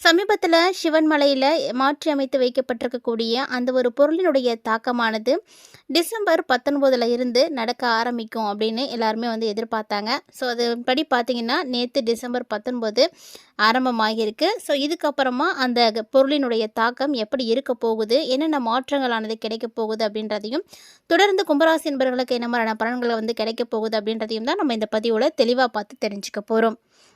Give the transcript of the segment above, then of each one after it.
சமீபத்தில் சிவன் மலையில் மாற்றி அமைத்து வைக்கப்பட்டிருக்கக்கூடிய அந்த ஒரு பொருளினுடைய தாக்கமானது டிசம்பர் பத்தொன்பதில் இருந்து நடக்க ஆரம்பிக்கும் அப்படின்னு எல்லாருமே வந்து எதிர்பார்த்தாங்க. ஸோ அதுபடி பார்த்தீங்கன்னா நேற்று டிசம்பர் பத்தொன்பது ஆரம்பமாகியிருக்கு. ஸோ இதுக்கப்புறமா அந்த பொருளினுடைய தாக்கம் எப்படி இருக்க போகுது என்னென்ன மாற்றங்களானது கிடைக்க போகுது அப்படின்றதையும் தொடர்ந்து கும்பராசி என்பவர்களுக்கு என்ன மாதிரியான பலன்களை வந்து கிடைக்க போகுது அப்படின்றதையும் தான் நம்ம இந்த பதிவில் தெளிவாக பார்த்து தெரிஞ்சுக்க போகிறோம்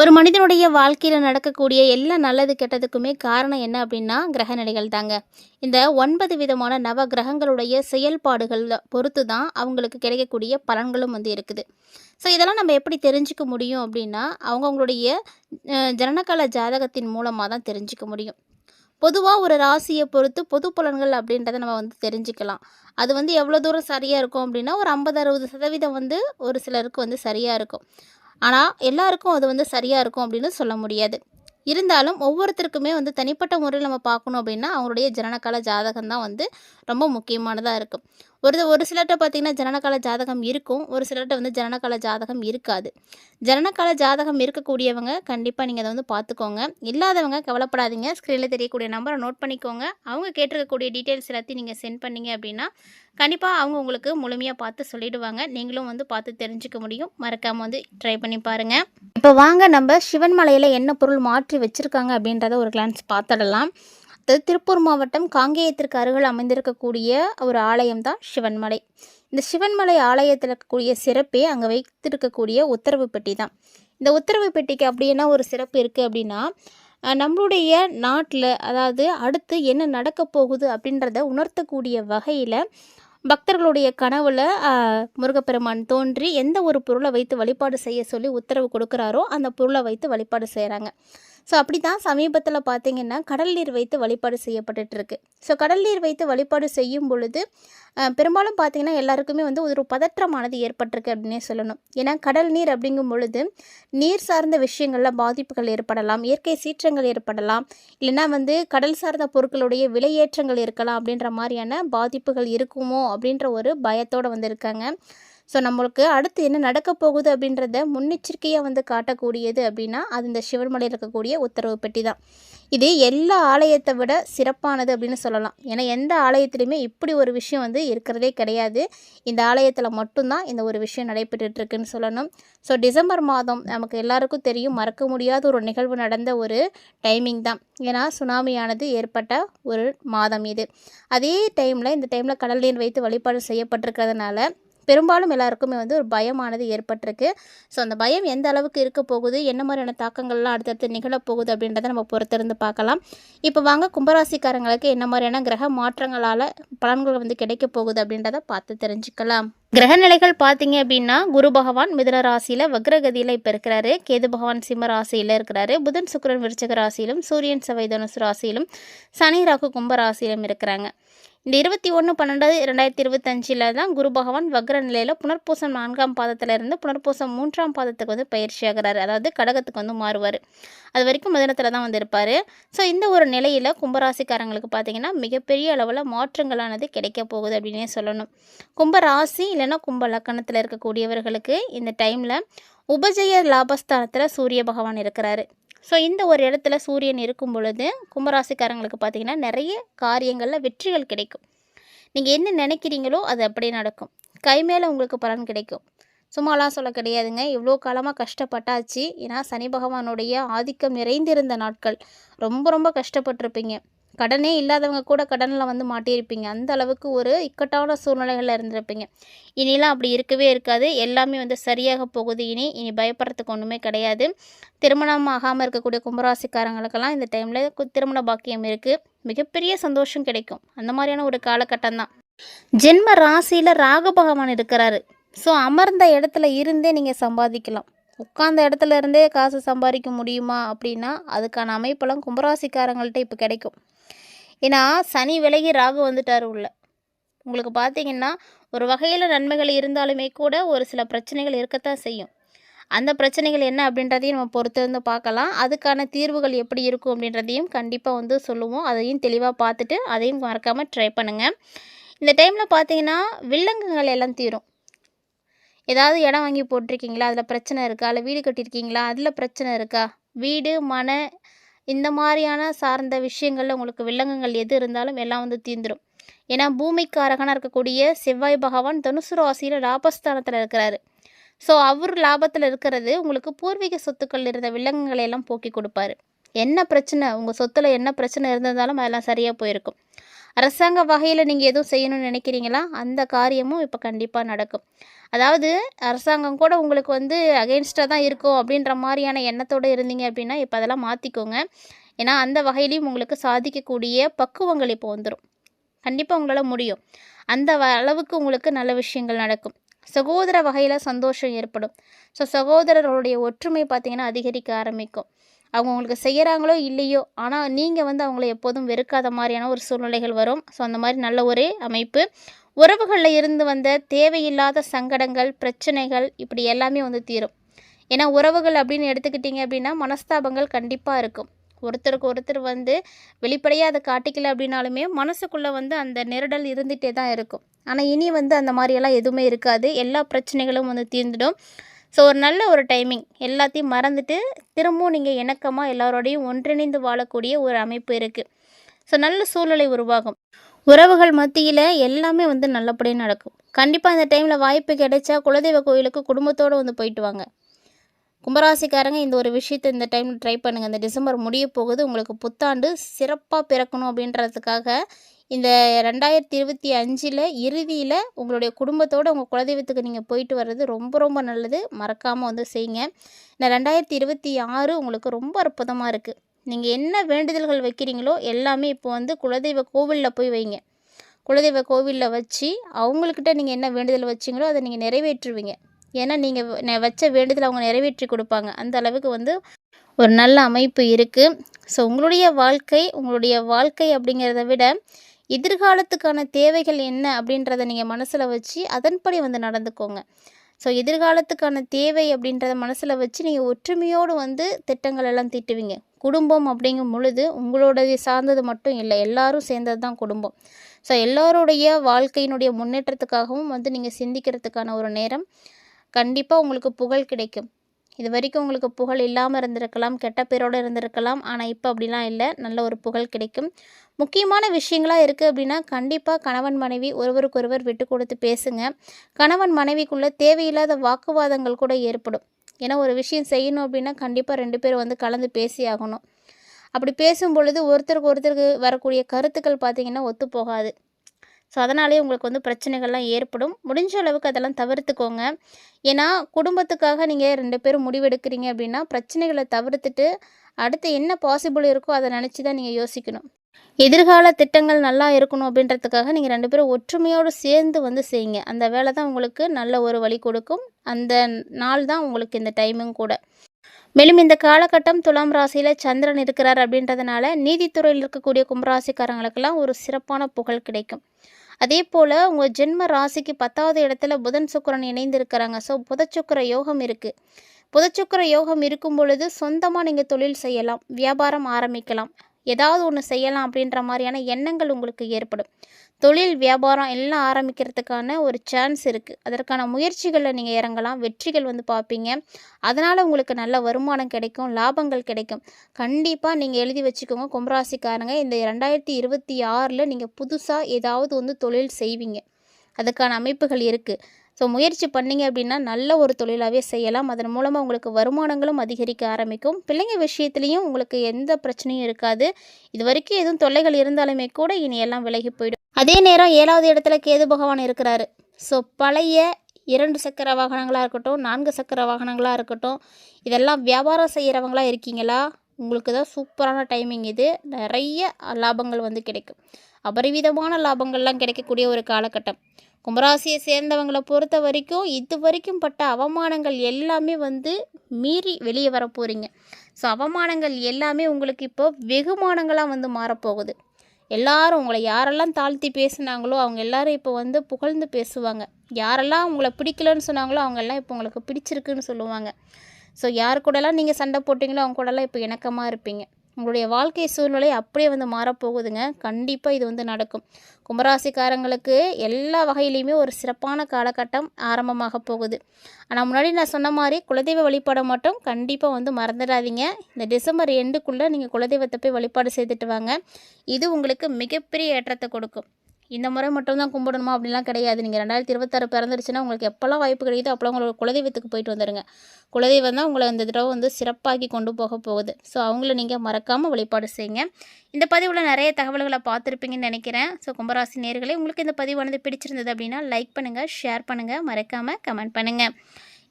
ஒரு மனிதனுடைய வாழ்க்கையில் நடக்கக்கூடிய எல்லா நல்லது கெட்டதுக்குமே காரணம் என்ன அப்படின்னா கிரகநிலைகள் தாங்க இந்த ஒன்பது விதமான நவ கிரகங்களுடைய செயல்பாடுகள் பொறுத்து தான் அவங்களுக்கு கிடைக்கக்கூடிய பலன்களும் வந்து இருக்குது. ஸோ இதெல்லாம் நம்ம எப்படி தெரிஞ்சுக்க முடியும் அப்படின்னா அவங்கவுங்களுடைய ஜனனகால ஜாதகத்தின் மூலமாக தான் தெரிஞ்சுக்க முடியும். பொதுவாக ஒரு ராசியை பொறுத்து பொது பலன்கள் அப்படின்றத நம்ம வந்து தெரிஞ்சுக்கலாம். அது வந்து எவ்வளோ தூரம் சரியாக இருக்கும் அப்படின்னா ஒரு ஐம்பது அறுபது சதவீதம் வந்து ஒரு சிலருக்கு வந்து சரியாக இருக்கும். ஆனால் எல்லாருக்கும் அது வந்து சரியாக இருக்கும் அப்படின்னு சொல்ல முடியாது. இருந்தாலும் ஒவ்வொருத்தருக்குமே வந்து தனிப்பட்ட முறையில் நம்ம பார்க்கணும் அப்படின்னா அவங்களுடைய ஜனனகால ஜாதகம் தான் வந்து ரொம்ப முக்கியமானதாக இருக்கும். ஒரு ஒரு சிலர்கிட்ட பார்த்திங்கன்னா ஜனனகால ஜாதகம் இருக்கும் ஒரு சிலர்கிட்ட வந்து ஜனனகால ஜாதகம் இருக்காது. ஜனனகால ஜாதகம் இருக்கக்கூடியவங்க கண்டிப்பாக நீங்கள் அதை வந்து பார்த்துக்கோங்க இல்லாதவங்க கவலைப்படாதீங்க. ஸ்க்ரீனில் தெரியக்கூடிய நம்பரை நோட் பண்ணிக்கோங்க. அவங்க கேட்டிருக்கக்கூடிய டீட்டெயில்ஸ் எல்லாத்தையும் நீங்கள் சென்ட் பண்ணீங்க அப்படின்னா கண்டிப்பாக அவங்க உங்களுக்கு முழுமையாக பார்த்து சொல்லிடுவாங்க. நீங்களும் வந்து பார்த்து தெரிஞ்சுக்க முடியும். மறக்காமல் வந்து ட்ரை பண்ணி பாருங்கள் இப்போ வாங்க நம்ம சிவன் மலையில் என்ன பொருள் மாற்றி வச்சுருக்காங்க அப்படின்றத ஒரு கிளான்ஸ் பார்த்துடலாம். திருப்பூர் மாவட்டம் காங்கேயத்திற்கு அருகில் அமைந்திருக்கக்கூடிய ஒரு ஆலயம் தான் சிவன்மலை. இந்த சிவன்மலை ஆலயத்தில் இருக்கக்கூடிய சிறப்பே அங்கே வைத்திருக்கக்கூடிய உத்தரவு பெட்டி தான் இந்த உத்தரவு பெட்டிக்கு அப்படி என்ன ஒரு சிறப்பு இருக்குது அப்படின்னா நம்மளுடைய நாட்டில் அதாவது அடுத்து என்ன நடக்க போகுது அப்படின்றத உணர்த்தக்கூடிய வகையில் பக்தர்களுடைய கனவுல முருகப்பெருமான் தோன்றி எந்த ஒரு பொருளை வைத்து வழிபாடு செய்ய சொல்லி உத்தரவு கொடுக்குறாரோ அந்த பொருளை வைத்து வழிபாடு செய்கிறாங்க ஸோ அப்படி தான் சமீபத்தில் பார்த்திங்கன்னா கடல் நீர் வைத்து வழிபாடு செய்யப்பட்டுட்டு இருக்கு ஸோ கடல் நீர் வைத்து வழிபாடு செய்யும் பொழுது பெரும்பாலும் பார்த்தீங்கன்னா எல்லாருக்குமே வந்து ஒரு பதற்றமானது ஏற்பட்டிருக்கு அப்படின்னே சொல்லணும். ஏன்னா கடல் நீர் அப்படிங்கும் பொழுது நீர் சார்ந்த விஷயங்களில் பாதிப்புகள் ஏற்படலாம் இயற்கை சீற்றங்கள் ஏற்படலாம் இல்லைன்னா வந்து கடல் சார்ந்த பொருட்களுடைய விலையேற்றங்கள் இருக்கலாம் அப்படின்ற மாதிரியான பாதிப்புகள் இருக்குமோ அப்படின்ற ஒரு பயத்தோடு வந்திருக்காங்க. ஸோ நம்மளுக்கு அடுத்து என்ன நடக்க போகுது அப்படின்றத முன்னெச்சரிக்கையாக வந்து காட்டக்கூடியது அப்படின்னா அது இந்த சிவன்மலையில் இருக்கக்கூடிய உத்தரவு பெட்டி தான். இது எல்லா ஆலயத்தை விட சிறப்பானது அப்படின்னு சொல்லலாம். ஏன்னா எந்த ஆலயத்துலையுமே இப்படி ஒரு விஷயம் வந்து இருக்கிறதே கிடையாது. இந்த ஆலயத்தில் மட்டும்தான் இந்த ஒரு விஷயம் நடைபெற்றுட்ருக்குன்னு சொல்லணும். ஸோ டிசம்பர் மாதம் நமக்கு எல்லாருக்கும் தெரியும் மறக்க முடியாத ஒரு நிகழ்வு நடந்த ஒரு டைமிங் தான். ஏன்னா சுனாமியானது ஏற்பட்ட ஒரு மாதம் இது. அதே டைமில் இந்த டைமில் கடல் நீர் வைத்து வழிபாடு செய்யப்பட்டிருக்கிறதுனால பெரும்பாலும் எல்லாருக்குமே வந்து ஒரு பயமானது ஏற்பட்டிருக்கு. ஸோ அந்த பயம் எந்த அளவுக்கு இருக்க போகுது என்ன மாதிரியான தாக்கங்கள்லாம் அடுத்தடுத்து நிகழப்போகுது அப்படின்றத நம்ம பொறுத்திருந்து பார்க்கலாம். இப்போ வாங்க கும்பராசிக்காரங்களுக்கு என்ன மாதிரியான கிரக மாற்றங்களால் பலன்கள் வந்து கிடைக்க போகுது அப்படின்றத பார்த்து தெரிஞ்சுக்கலாம். கிரகநிலைகள் பார்த்தீங்க அப்படின்னா குரு பகவான் மிதுன ராசியில் வக்ரகதியில் இப்போ இருக்கிறாரு. கேது பகவான் சிம்ம ராசியில் இருக்கிறாரு. புதன் சுக்கரன் விருச்சக ராசியிலும் சூரியன் செவ்வாய் தனுசு ராசியிலும் சனி ராகு கும்ப ராசியிலும் இருக்கிறாங்க. இந்த இருபத்தி ஒன்று பன்னெண்டு ரெண்டாயிரத்தி இருபத்தஞ்சில் தான் குரு பகவான் வக்ர நிலையில் புனர்பூசம் நான்காம் பாதத்திலிருந்து புனர்பூசம் மூன்றாம் பாதத்துக்கு வந்து பயிற்சி ஆகிறாரு அதாவது கடகத்துக்கு வந்து மாறுவார். அது வரைக்கும் மிதனத்தில் தான் வந்து இருப்பார் ஸோ இந்த ஒரு நிலையில் கும்பராசிக்காரங்களுக்கு பார்த்தீங்கன்னா மிகப்பெரிய அளவில் மாற்றங்களானது கிடைக்க போகுது அப்படின்னே சொல்லணும். கும்பராசி இல்லைன்னா கும்ப லக்கணத்தில் இருக்கக்கூடியவர்களுக்கு இந்த டைமில் உபஜய லாபஸ்தானத்தில் சூரிய பகவான் இருக்கிறாரு. ஸோ இந்த ஒரு இடத்துல சூரியன் இருக்கும் பொழுது கும்பராசிக்காரங்களுக்கு பார்த்தீங்கன்னா நிறைய காரியங்களில் வெற்றிகள் கிடைக்கும். நீங்கள் என்ன நினைக்கிறீங்களோ அது அப்படியே நடக்கும். கை மேலே உங்களுக்கு பலன் கிடைக்கும். சும்மாலாம் சொல்ல கிடையாதுங்க. இவ்வளோ காலமாக கஷ்டப்பட்டாச்சு. ஏன்னா சனி பகவானுடைய ஆதிக்கம் நிறைந்திருந்த நாட்கள். ரொம்ப ரொம்ப கஷ்டப்பட்டிருப்பீங்க. கடனே இல்லாதவங்க கூட கடனில் வந்து மாட்டியிருப்பீங்க. அந்த அளவுக்கு ஒரு இக்கட்டான சூழ்நிலைகளில் இருந்திருப்பீங்க. இனிலாம் அப்படி இருக்கவே இருக்காது. எல்லாமே வந்து சரியாக போகுது இனி. இனி பயப்படுறதுக்கு ஒன்றுமே கிடையாது. திருமணம் ஆகாமல் இருக்கக்கூடிய கும்பராசிக்காரங்களுக்கெல்லாம் இந்த டைமில் திருமண பாக்கியம் இருக்குது மிகப்பெரிய சந்தோஷம் கிடைக்கும். அந்த மாதிரியான ஒரு காலகட்டம் தான். ஜென்ம ராசியில் ராகு பகவான் இருக்கிறாரு. ஸோ அமர்ந்த இடத்துல இருந்தே நீங்கள் சம்பாதிக்கலாம். உட்கார்ந்த இடத்துல இருந்தே காசு சம்பாதிக்க முடியுமா அப்படின்னா அதுக்கான அமைப்பெல்லாம் கும்பராசிக்காரங்கள்ட்ட இப்போ கிடைக்கும். ஏன்னா சனி விலகி ராகு வந்துட்டார் உள்ள. உங்களுக்கு பார்த்தீங்கன்னா ஒரு வகையில் நன்மைகள் இருந்தாலுமே கூட ஒரு சில பிரச்சனைகள் இருக்கத்தான் செய்யும். அந்த பிரச்சனைகள் என்ன அப்படின்றதையும் நம்ம பொறுத்து வந்து பார்க்கலாம். அதுக்கான தீர்வுகள் எப்படி இருக்கும் அப்படின்றதையும் கண்டிப்பாக வந்து சொல்லுவோம். அதையும் தெளிவாக பார்த்துட்டு அதையும் மறக்காமல் ட்ரை பண்ணுங்கள் இந்த டைமில் பார்த்தீங்கன்னா வில்லங்கங்கள் எல்லாம் தீரும். ஏதாவது இடம் வாங்கி போட்டிருக்கீங்களா? அதில் பிரச்சனை இருக்கா? இல்லை வீடு கட்டியிருக்கீங்களா? அதில் பிரச்சனை இருக்கா? வீடு மனை இந்த மாதிரியான சார்ந்த விஷயங்களில் உங்களுக்கு வில்லங்கங்கள் எது இருந்தாலும் எல்லாம் வந்து தீர்ந்துடும் ஏன்னா பூமிக்காரகனாக இருக்கக்கூடிய செவ்வாய் பகவான் தனுசு ராசியில் லாபஸ்தானத்தில் இருக்கிறாரு. ஸோ அவர் லாபத்தில் இருக்கிறது உங்களுக்கு பூர்வீக சொத்துக்கள் இருந்த வில்லங்கங்களை எல்லாம் போக்கி கொடுப்பாரு. என்ன பிரச்சனை? உங்கள் சொத்தில் என்ன பிரச்சனை இருந்திருந்தாலும் அதெல்லாம் சரியாக போயிருக்கும். அரசாங்க வகையில் நீங்கள் எதுவும் செய்யணும்னு நினைக்கிறீங்களா? அந்த காரியமும் இப்போ கண்டிப்பாக நடக்கும். அதாவது அரசாங்கம் கூட உங்களுக்கு வந்து அகெயின்ஸ்டாக தான் இருக்கும் அப்படின்ற மாதிரியான எண்ணத்தோடு இருந்தீங்க அப்படின்னா இப்போ அதெல்லாம் மாற்றிக்கோங்க ஏன்னா அந்த வகையிலையும் உங்களுக்கு சாதிக்கக்கூடிய பக்குவங்கள் இப்போ வந்துடும் கண்டிப்பாக உங்களால் முடியும். அந்த அளவுக்கு உங்களுக்கு நல்ல விஷயங்கள் நடக்கும். சகோதர வகையில் சந்தோஷம் ஏற்படும். ஸோ சகோதரர்களுடைய ஒற்றுமை பார்த்திங்கன்னா அதிகரிக்க ஆரம்பிக்கும். அவங்க உங்களுக்கு செய்கிறாங்களோ இல்லையோ ஆனால் நீங்கள் வந்து அவங்கள எப்போதும் வெறுக்காத மாதிரியான ஒரு சூழ்நிலைகள் வரும். ஸோ அந்த மாதிரி நல்ல ஒரு அமைப்பு உறவுகளில் இருந்து வந்த தேவையில்லாத சங்கடங்கள் பிரச்சனைகள் இப்படி எல்லாமே வந்து தீரும். ஏன்னா உறவுகள் அப்படின்னு எடுத்துக்கிட்டிங்க அப்படின்னா மனஸ்தாபங்கள் கண்டிப்பாக இருக்கும். ஒருத்தருக்கு ஒருத்தர் வந்து வெளிப்படையாக அதை காட்டிக்கல அப்படின்னாலுமே மனசுக்குள்ளே வந்து அந்த நெருடல் இருந்துகிட்டே தான் இருக்கும். ஆனால் இனி வந்து அந்த மாதிரியெல்லாம் எதுவுமே இருக்காது. எல்லா பிரச்சனைகளும் வந்து தீர்ந்துடும். ஸோ ஒரு நல்ல ஒரு டைமிங் எல்லாத்தையும் மறந்துட்டு திரும்பவும் நீங்கள் இணக்கமாக எல்லாரோடையும் ஒன்றிணைந்து வாழக்கூடிய ஒரு அமைப்பு இருக்குது ஸோ நல்ல சூழ்நிலை உருவாகும். உறவுகள் மத்தியில் எல்லாமே வந்து நல்லபடியாக நடக்கும். கண்டிப்பாக இந்த டைமில் வாய்ப்பு கிடைச்சா குலதெய்வ கோயிலுக்கு குடும்பத்தோடு வந்து போயிட்டு வாங்க. கும்பராசிக்காரங்க இந்த ஒரு விஷயத்தை இந்த டைமில் ட்ரை பண்ணுங்கள் இந்த டிசம்பர் முடிய போகுது. உங்களுக்கு புத்தாண்டு சிறப்பாக பிறக்கணும் அப்படின்றதுக்காக இந்த ரெண்டாயிரத்தி இருபத்தி அஞ்சில் இறுதியில் உங்களுடைய குடும்பத்தோடு உங்கள் குலதெய்வத்துக்கு நீங்கள் போயிட்டு வர்றது ரொம்ப ரொம்ப நல்லது. மறக்காமல் வந்து செய்யுங்க. இந்த ரெண்டாயிரத்தி இருபத்தி ஆறு உங்களுக்கு ரொம்ப அற்புதமாக இருக்குது நீங்கள் என்ன வேண்டுதல்கள் வைக்கிறீங்களோ எல்லாமே இப்போ வந்து குலதெய்வ கோவிலில் போய் வைங்க. குலதெய்வ கோவிலில் வச்சு அவங்கக்கிட்ட நீங்கள் என்ன வேண்டுதல் வச்சிங்களோ அதை நீங்கள் நிறைவேற்றுவீங்க. ஏன்னா நீங்கள் வச்ச வேண்டுதல் அவங்க நிறைவேற்றி கொடுப்பாங்க. அந்த அளவுக்கு வந்து ஒரு நல்ல அமைப்பு இருக்குது ஸோ உங்களுடைய வாழ்க்கை உங்களுடைய வாழ்க்கை அப்படிங்கிறத விட எதிர்காலத்துக்கான தேவைகள் என்ன அப்படின்றத நீங்கள் மனசில் வச்சு அதன்படி வந்து நடந்துக்கோங்க. ஸோ எதிர்காலத்துக்கான தேவை அப்படின்றத மனசில் வச்சு நீங்கள் ஒற்றுமையோடு வந்து திட்டங்கள் எல்லாம் தீட்டுவீங்க. குடும்பம் அப்படிங்கும் பொழுது உங்களோடது சார்ந்தது மட்டும் இல்லை எல்லாரும் சேர்ந்தது தான் குடும்பம். ஸோ எல்லோருடைய வாழ்க்கையினுடைய முன்னேற்றத்துக்காகவும் வந்து நீங்கள் சிந்திக்கிறதுக்கான ஒரு நேரம் கண்டிப்பாக உங்களுக்கு புகழ் கிடைக்கும். இது வரைக்கும் உங்களுக்கு புகழ் இல்லாமல் இருந்திருக்கலாம் கெட்ட பேரோடு இருந்திருக்கலாம் ஆனால் இப்போ அப்படிலாம் இல்லை. நல்ல ஒரு புகழ் கிடைக்கும். முக்கியமான விஷயங்களாக இருக்குது அப்படின்னா கண்டிப்பாக கணவன் மனைவி ஒருவருக்கொருவர் விட்டு கொடுத்து பேசுங்க. கணவன் மனைவிக்குள்ளே தேவையில்லாத வாக்குவாதங்கள் கூட ஏற்படும். ஏன்னா ஒரு விஷயம் செய்யணும் அப்படின்னா கண்டிப்பாக ரெண்டு பேரும் வந்து கலந்து பேசி ஆகணும். அப்படி பேசும் பொழுது ஒருத்தருக்கு ஒருத்தருக்கு வரக்கூடிய கருத்துக்கள் பார்த்திங்கன்னா ஒத்து போகாது. ஸோ அதனாலே உங்களுக்கு வந்து பிரச்சனைகள்லாம் ஏற்படும். முடிஞ்ச அளவுக்கு அதெல்லாம் தவிர்த்துக்கோங்க. ஏன்னா குடும்பத்துக்காக நீங்கள் ரெண்டு பேரும் முடிவெடுக்கிறீங்க அப்படின்னா பிரச்சனைகளை தவிர்த்துட்டு அடுத்து என்ன பாசிபிள் இருக்கோ அதை நினச்சி தான் நீங்கள் யோசிக்கணும். எதிர்கால திட்டங்கள் நல்லா இருக்கணும் அப்படின்றதுக்காக நீங்கள் ரெண்டு பேரும் ஒற்றுமையோடு சேர்ந்து வந்து செய்யுங்க. அந்த வேலை தான் உங்களுக்கு நல்ல ஒரு வழி கொடுக்கும். அந்த நாள் தான் உங்களுக்கு இந்த டைமும் கூட. மேலும் இந்த காலகட்டம் துலாம் ராசியில் சந்திரன் இருக்கிறார் அப்படின்றதுனால நீதித்துறையில் இருக்கக்கூடிய கும்பராசிக்காரங்களுக்கெல்லாம் ஒரு சிறப்பான புகழ் கிடைக்கும். அதே போல் உங்கள் ஜென்ம ராசிக்கு பத்தாவது இடத்துல புதன் சுக்கரன் இணைந்து இருக்கிறாங்க. ஸோ புதச்சுக்கர யோகம் இருக்குது புதச்சுக்கர யோகம் இருக்கும் பொழுது சொந்தமாக நீங்கள் தொழில் செய்யலாம். வியாபாரம் ஆரம்பிக்கலாம். ஏதாவது ஒன்று செய்யலாம் அப்படின்ற மாதிரியான எண்ணங்கள் உங்களுக்கு ஏற்படும். தொழில் வியாபாரம் எல்லாம் ஆரம்பிக்கிறதுக்கான ஒரு சான்ஸ் இருக்குது அதற்கான முயற்சிகளில் நீங்கள் இறங்கலாம். வெற்றிகள் வந்து பார்ப்பீங்க. அதனால் உங்களுக்கு நல்ல வருமானம் கிடைக்கும் லாபங்கள் கிடைக்கும். கண்டிப்பாக நீங்கள் எழுதி வச்சுக்கோங்க. கும்பராசிக்காரங்க இந்த ரெண்டாயிரத்தி இருபத்தி ஆறில் நீங்கள் புதுசாக ஏதாவது வந்து தொழில் செய்வீங்க. அதுக்கான அமைப்புகள் இருக்குது ஸோ முயற்சி பண்ணிங்க அப்படின்னா நல்ல ஒரு தொழிலாகவே செய்யலாம். அதன் மூலமாக உங்களுக்கு வருமானங்களும் அதிகரிக்க ஆரம்பிக்கும். பிள்ளைங்க விஷயத்துலேயும் உங்களுக்கு எந்த பிரச்சனையும் இருக்காது. இது வரைக்கும் எதுவும் தொல்லைகள் இருந்தாலுமே கூட இனி எல்லாம் விலகி போயிடும். அதே நேரம் ஏழாவது இடத்துல கேது பகவான் இருக்கிறாரு. ஸோ பழைய இரண்டு சக்கர வாகனங்களாக இருக்கட்டும் நான்கு சக்கர வாகனங்களாக இருக்கட்டும் இதெல்லாம் வியாபாரம் செய்கிறவங்களா இருக்கீங்களா? உங்களுக்கு தான் சூப்பரான டைமிங் இது. நிறைய லாபங்கள் வந்து கிடைக்கும். அபரிவிதமான லாபங்கள்லாம் கிடைக்கக்கூடிய ஒரு காலகட்டம். கும்பராசியை சேர்ந்தவங்களை பொறுத்த வரைக்கும் இது வரைக்கும் பட்ட அவமானங்கள் எல்லாமே வந்து மீறி வெளியே வர போகிறீங்க ஸோ அவமானங்கள் எல்லாமே உங்களுக்கு இப்போ வெகுமானங்களாக வந்து மாறப்போகுது எல்லாரும் உங்களை யாரெல்லாம் தாழ்த்தி பேசுனாங்களோ அவங்க எல்லாரும் இப்போ வந்து புகழ்ந்து பேசுவாங்க. யாரெல்லாம் உங்களை பிடிக்கலன்னு சொன்னாங்களோ அவங்கெல்லாம் இப்போ உங்களுக்கு பிடிச்சிருக்குன்னு சொல்லுவாங்க. ஸோ யார் கூடலாம் நீங்கள் சண்டை போட்டிங்களோ அவங்க கூடலாம் இப்போ இணக்கமாக இருப்பீங்க. உங்களுடைய வாழ்க்கை சூழ்நிலை அப்படியே வந்து மாறப்போகுதுங்க. கண்டிப்பாக இது வந்து நடக்கும். கும்பராசிக்காரங்களுக்கு எல்லா வகையிலையுமே ஒரு சிறப்பான காலகட்டம் ஆரம்பமாக போகுது. ஆனால் முன்னாடி நான் சொன்ன மாதிரி குலதெய்வ வழிபாடை மட்டும் கண்டிப்பாக வந்து மறந்துடாதீங்க. இந்த டிசம்பர் எண்டுக்குள்ளே நீங்கள் குலதெய்வத்தை போய் வழிபாடு செய்துட்டு வாங்க. இது உங்களுக்கு மிகப்பெரிய ஏற்றத்தை கொடுக்கும். இந்த முறை மட்டும்தான் கும்பிடணுமா அப்படிலாம் கிடையாது. நீங்கள் ரெண்டாயிரத்தி இருபத்தாறு பிறந்துருச்சுன்னா உங்களுக்கு எப்போல்லாம் வாய்ப்பு கிடைக்குதோ அப்போல்லாம் உங்களோட குலதெய்வத்துக்கு போயிட்டு வந்துடுங்க குலதெய்வம் தான் உங்களை இந்த தடவை வந்து சிறப்பாக்கி கொண்டு போக போகுது. ஸோ அவங்கள நீங்கள் மறக்காமல் வழிபாடு செய்யுங்க. இந்த பதிவில் நிறைய தகவல்களை பார்த்துருப்பீங்கன்னு நினைக்கிறேன். ஸோ கும்பராசி நேர்களே உங்களுக்கு இந்த பதிவானது பிடிச்சிருந்தது அப்படின்னா லைக் பண்ணுங்கள் ஷேர் பண்ணுங்கள் மறக்காமல் கமெண்ட் பண்ணுங்கள்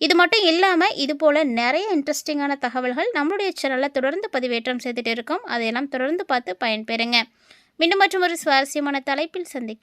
இது மட்டும் இல்லாமல் இது போல் நிறைய இன்ட்ரெஸ்டிங்கான தகவல்கள் நம்மளுடைய சேனலில் தொடர்ந்து பதிவேற்றம் செய்துட்டு இருக்கோம். அதையெல்லாம் தொடர்ந்து பார்த்து பயன்பெறுங்க. மீண்டும் மற்றும் ஒரு சுவாரஸ்யமான தலைப்பில் சந்திக்க